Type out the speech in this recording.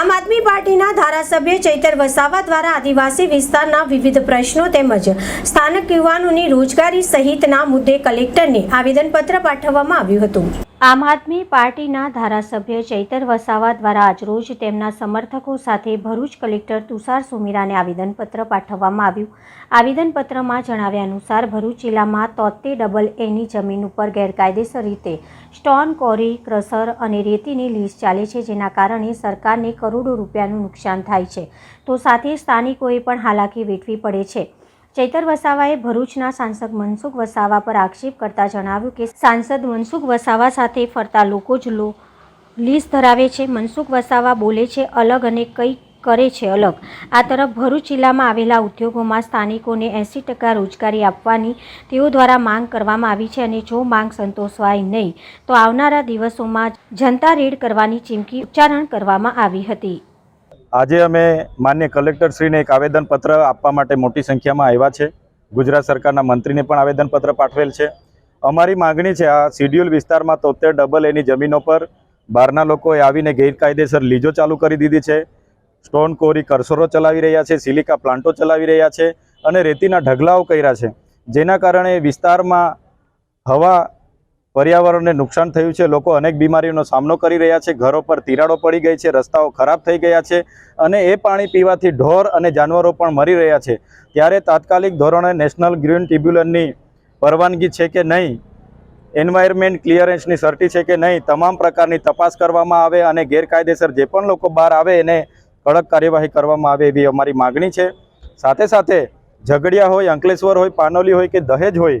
આમ આદમી પાર્ટીના ધારાસભ્ય ચૈતર વસાવા દ્વારા આદિવાસી વિસ્તારના વિવિધ પ્રશ્નો તેમજ સ્થાનિક યુવાનોની રોજગારી સહિતના મુદ્દે કલેક્ટરને આવેદનપત્ર પાઠવવામાં આવ્યું હતું. આમ આદમી પાર્ટીના ધારાસભ્ય ચૈતર વસાવા દ્વારા આજરોજ તેમના સમર્થકો સાથે ભરૂચ કલેક્ટર તુષાર સુમીરાને આવેદનપત્ર પાઠવવામાં આવ્યું. આવેદનપત્રમાં જણાવ્યા અનુસાર, ભરૂચ જિલ્લામાં તોતેર ડબલ એની જમીન ઉપર ગેરકાયદેસર રીતે સ્ટોન, કોરી ક્રશર અને રેતીની લીઝ ચાલે છે, જેના કારણે સરકારને કરોડો રૂપિયાનું નુકસાન થાય છે. તો સાથે સ્થાનિકોએ પણ હાલાકી વેઠવી પડે છે. ચૈતર વસાવાએ ભરૂચના સાંસદ મનસુખ વસાવા પર આક્ષેપ કરતા જણાવ્યું કે સાંસદ મનસુખ વસાવા સાથે ફરતા લોકો જ લો લીસ ધરાવે છે. મનસુખ વસાવા બોલે છે, અલગ અને કંઈ કરે છે અલગ. આ તરફ ભરૂચ જિલ્લામાં આવેલા ઉદ્યોગોમાં સ્થાનિકોને એંસી ટકા રોજગારી આપવાની તેઓ દ્વારા માંગ કરવામાં આવી છે અને જો માંગ સંતોષવાય નહીં, તો આવનારા દિવસોમાં જનતા રેડ કરવાની ચીમકી ઉચ્ચારણ કરવામાં આવી હતી. આજે અમે માન્ય કલેક્ટરશ્રીને એક આવેદનપત્ર આપવા માટે મોટી સંખ્યામાં આવ્યા છે. ગુજરાત સરકારના મંત્રીને પણ આવેદનપત્ર પાઠવેલ છે. અમારી માગણી છે, આ શિડ્યુલ વિસ્તારમાં તોતેર ડબલ એની જમીનો પર બહારના લોકોએ આવીને ગેરકાયદેસર લીજો ચાલુ કરી દીધી છે. સ્ટોન કોરી કરસરો ચલાવી રહ્યા છે, સિલિકા પ્લાન્ટો ચલાવી રહ્યા છે અને રેતીના ઢગલાઓ કર્યા છે. જેના કારણે વિસ્તારમાં હવા પર્યાવરણને નુકસાન થયું છે. લોકો અનેક બીમારીઓનો સામનો કરી રહ્યા છે. ઘરો પર તિરાડો પડી ગઈ છે. રસ્તાઓ ખરાબ થઈ ગયા છે અને એ પાણી પીવાથી ઢોર અને જાનવરો પણ મરી રહ્યા છે. ત્યારે તાત્કાલિક ધોરણે નેશનલ ગ્રીન ટ્રિબ્યુનલની પરવાનગી છે કે નહીં? એન્વાયરમેન્ટ ક્લિયરન્સની સર્ટી છે કે નહીં? તમામ પ્રકારની તપાસ કરવામાં આવે અને ગેરકાયદેસર જે પણ લોકો બહાર આવે એને કડક કાર્યવાહી કરવામાં આવે એવી અમારી માગણી છે. સાથે સાથે ઝઘડિયા હોય, અંકલેશ્વર હોય, પાનોલી હોય કે દહેજ હોય